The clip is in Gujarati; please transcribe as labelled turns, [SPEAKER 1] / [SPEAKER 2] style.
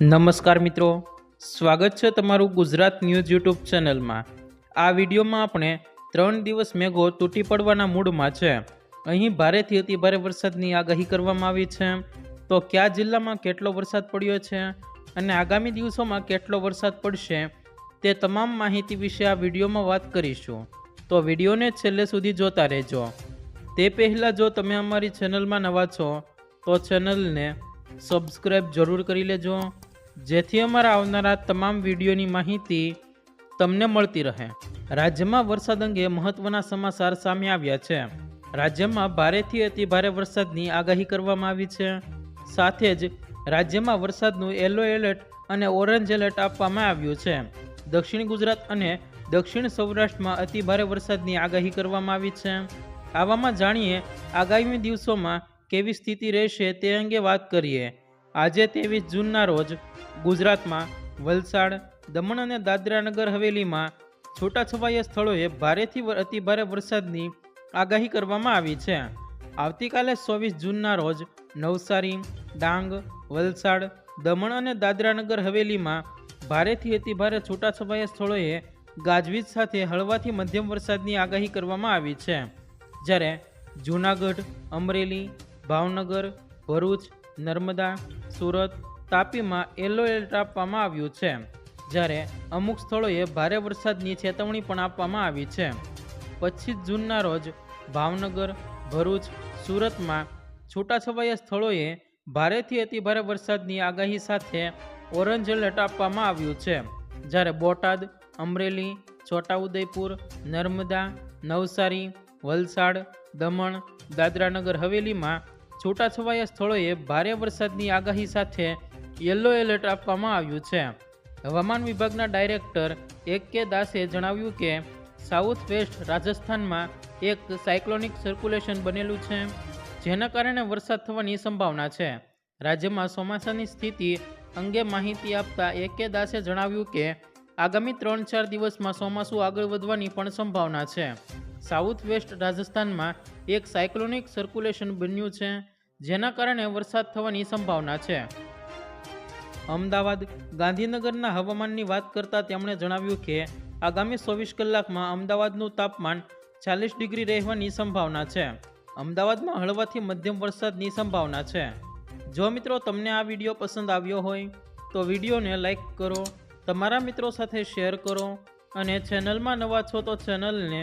[SPEAKER 1] નમસ્કાર મિત્રો. સ્વાગત છે તમારું ગુજરાત ન્યૂઝ યુટ્યુબ ચેનલમાં. આ વિડીયોમાં આપણે ત્રણ દિવસ મેઘો તૂટી પડવાના મૂડમાં છે. અહીં ભારેથી અતિ ભારે વરસાદની આગાહી કરવામાં આવી છે. તો કયા જિલ્લામાં કેટલો વરસાદ પડ્યો છે અને આગામી દિવસોમાં કેટલો વરસાદ પડશે તે તમામ માહિતી વિશે આ વિડીયોમાં વાત કરીશું. તો વિડીયોને છેલ્લે સુધી જોતા રહેજો. તે પહેલાં જો તમે અમારી ચેનલમાં નવા છો, તો ચેનલને સબસ્ક્રાઈબ જરૂર કરી લેજો. જેથી અમારા આવનારા તમામ વિડીયોની માહિતી તમને મળતી રહે. રાજ્યમાં વરસાદ અંગે મહત્વના સમાચાર સામે આવ્યા છે. રાજ્યમાં ભારેથી અતિ ભારે વરસાદની આગાહી કરવામાં આવી છે. સાથે જ રાજ્યમાં વરસાદનું યલો એલર્ટ અને ઓરેન્જ એલર્ટ આપવામાં આવ્યું છે. દક્ષિણ ગુજરાત અને દક્ષિણ સૌરાષ્ટ્રમાં અતિ ભારે વરસાદની આગાહી કરવામાં આવી છે. આવામાં જાણીએ આગામી દિવસોમાં કેવી સ્થિતિ રહેશે તે અંગે વાત કરીએ. આજે ત્રેવીસ જૂનના રોજ ગુજરાતમાં વલસાડ, દમણ અને દાદરા નગર હવેલીમાં છૂટાછવાયા સ્થળોએ ભારેથી અતિભારે વરસાદની આગાહી કરવામાં આવી છે. આવતીકાલે ચોવીસ જૂનના રોજ નવસારી, ડાંગ, વલસાડ, દમણ અને દાદરા નગર હવેલીમાં ભારેથી અતિભારે છૂટાછવાયા સ્થળોએ ગાજવીજ સાથે હળવાથી મધ્યમ વરસાદની આગાહી કરવામાં આવી છે. જ્યારે જૂનાગઢ, અમરેલી, ભાવનગર, ભરૂચ નર્મદા, સુરત તાપીમાં યલો એલર્ટ આપવામાં આવ્યું છે. જ્યારે અમુક સ્થળોએ ભારે વરસાદની ચેતવણી પણ આપવામાં આવી છે. પચીસ જૂનના રોજ ભાવનગર, ભરૂચ, સુરતમાં છૂટાછવાયા સ્થળોએ ભારેથી અતિભારે વરસાદની આગાહી સાથે ઓરેન્જ એલર્ટ આપવામાં આવ્યું છે. જ્યારે બોટાદ, અમરેલી, છોટાઉદેપુર, નર્મદા, નવસારી, વલસાડ, દમણ, દાદરાનગર, હવેલીમાં છૂટાછવાયા સ્થળોએ ભારે વરસાદની આગાહી સાથે યલો એલર્ટ આપવામાં આવ્યું છે. હવામાન વિભાગના ડાયરેક્ટર એક કે દાસે જણાવ્યું કે સાઉથ વેસ્ટ રાજસ્થાનમાં એક સાયક્લોનિક સર્ક્યુલેશન બનેલું છે, જેના કારણે વરસાદ થવાની સંભાવના છે. રાજ્યમાં ચોમાસાની સ્થિતિ અંગે માહિતી આપતા એ કે દાસે જણાવ્યું કે, આગામી ત્રણ ચાર દિવસમાં ચોમાસું આગળ વધવાની પણ સંભાવના છે. સાઉથ વેસ્ટ રાજસ્થાનમાં એક સાયક્લોનિક સર્ક્યુલેશન બન્યું છે, જેના કારણે વરસાદ થવાની સંભાવના છે. અમદાવાદ ગાંધીનગરના હવામાનની વાત કરતાં તેમણે જણાવ્યું કે, આગામી ચોવીસ કલાકમાં અમદાવાદનું તાપમાન ચાલીસ ડિગ્રી રહેવાની સંભાવના છે. અમદાવાદમાં હળવાથી મધ્યમ વરસાદની સંભાવના છે. જો મિત્રો તમને આ વીડિયો પસંદ આવ્યો હોય, તો વિડીયોને લાઇક કરો, તમારા મિત્રો સાથે શેર કરો અને ચેનલમાં નવા છો તો ચેનલને